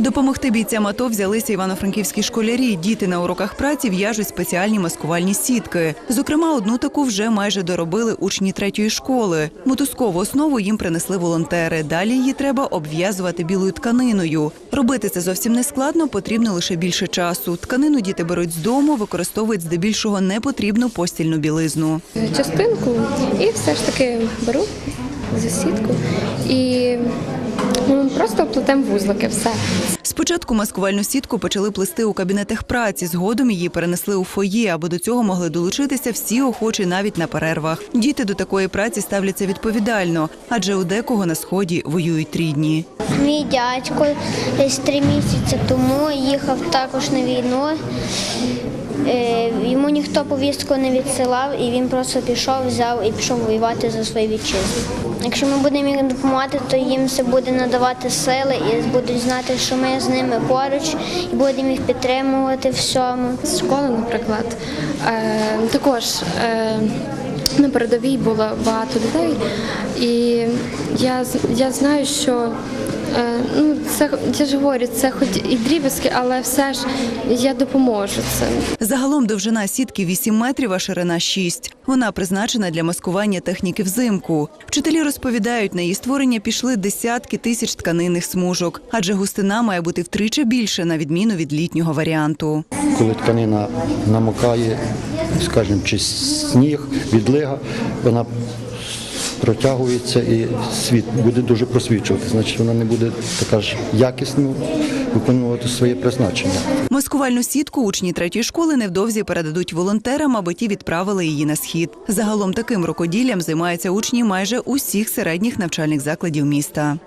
Допомогти бійцям АТО взялися івано-франківські школярі. Діти на уроках праці в'яжуть спеціальні маскувальні сітки. Зокрема, одну таку вже майже доробили учні третьої школи. Мотузкову основу їм принесли волонтери. Далі її треба обв'язувати білою тканиною. Робити це зовсім не складно, потрібно лише більше часу. Тканину діти беруть з дому, використовують здебільшого непотрібну постільну білизну. частинку і все ж таки беру за сітку і просто плетемо вузлики, все. Спочатку маскувальну сітку почали плести у кабінетах праці. Згодом її перенесли у фоє, аби до цього могли долучитися всі охочі навіть на перервах. Діти до такої праці ставляться відповідально, адже у декого на сході воюють рідні. Мій дядько десь три місяці тому їхав також на війну. Е, Йому ніхто повістку не відсилав, і він просто пішов, взяв і пішов воювати за свою вітчизну. Якщо ми будемо їм допомагати, то їм це буде надавати сили і будуть знати, що ми з ними поруч, і будемо їх підтримувати всьому. З школи, наприклад, е, також е, на передовій було багато людей, і я, з- я знаю, що е, ну, це я ж говорю, це хоч і дріб'язки, але все ж я допоможу цим. Загалом довжина сітки 8 метрів, а ширина 6. Вона призначена для маскування техніки взимку. Вчителі розповідають, на її створення пішли десятки тисяч тканинних смужок, адже густина має бути втричі більше, на відміну від літнього варіанту. коли тканина намокає, скажімо, чи сніг, відлига, вона протягується і світ буде дуже просвічувати. Значить, вона не буде така ж якісно виконувати своє призначення. Маскувальну сітку учні третьої школи невдовзі передадуть волонтерам, аби ті відправили її на схід. Загалом таким рукоділлям займаються учні майже усіх середніх навчальних закладів міста.